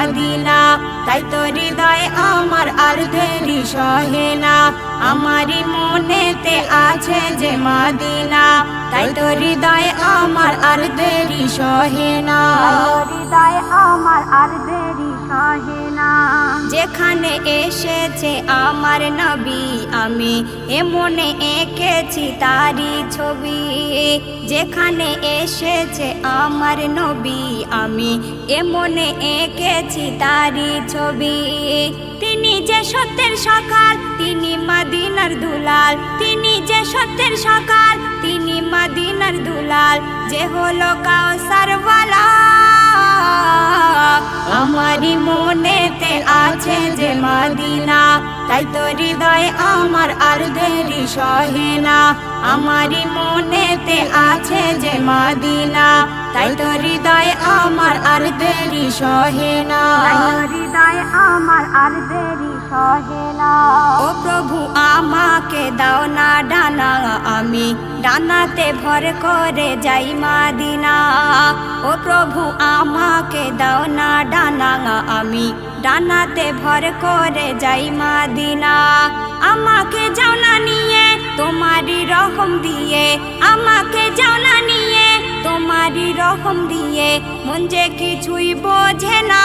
মাদিনা তাই তো হৃদয় আমার আর দেরি সহে না। আমারই মনেতে আছে যে মাদিনা তাই তো হৃদয় আমার আর দেরি সহে না। হৃদয় আমার আর দেরি সহে না। যেখানে এসেছে আমার নবী। আমি এমনে এঁকেছি তারি ছবি। যেখানে এসেছে আমার নবী, আমি এমনে এঁকেছি তারি ছবি। তিনি যে সত্যের সকাল, তিনি মাদিনার দুলাল। তিনি যে সত্যের সকাল, তিনি মাদিনার দুলাল। যে হলো কাউসারওয়ালা। আমারই মাদিনা তাই তো হৃদয় আমার আর দেরি সহে না। আমারই মনেতে আছে যে মাদিনা তাই তো হৃদয় আমার আর দেরি সহে না। হৃদয় আমার আর দেরি সহে না। ও প্রভু আমাকে দাও না ডানা আমি। ডানাতে ভর করে যাই মাদিনা। ও প্রভু, আমাকে দাও না ডানা আমি। ডানাতে ভর করে যাই মাদিনা। আমাকে যাও না নিয়ে তোমারই রকম দিয়ে। আমাকে যাও না নিয়ে তোমারই রকম দিয়ে। মন যে কিছুই বোঝে না।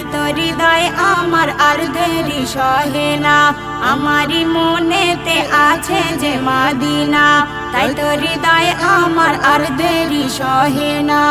তাই তো হৃদয় আমার আর দেরি সহে না। আমারই মনেতে আছে যে মাদিনা, তাই তো হৃদয় আমার আর দেরি সহে না।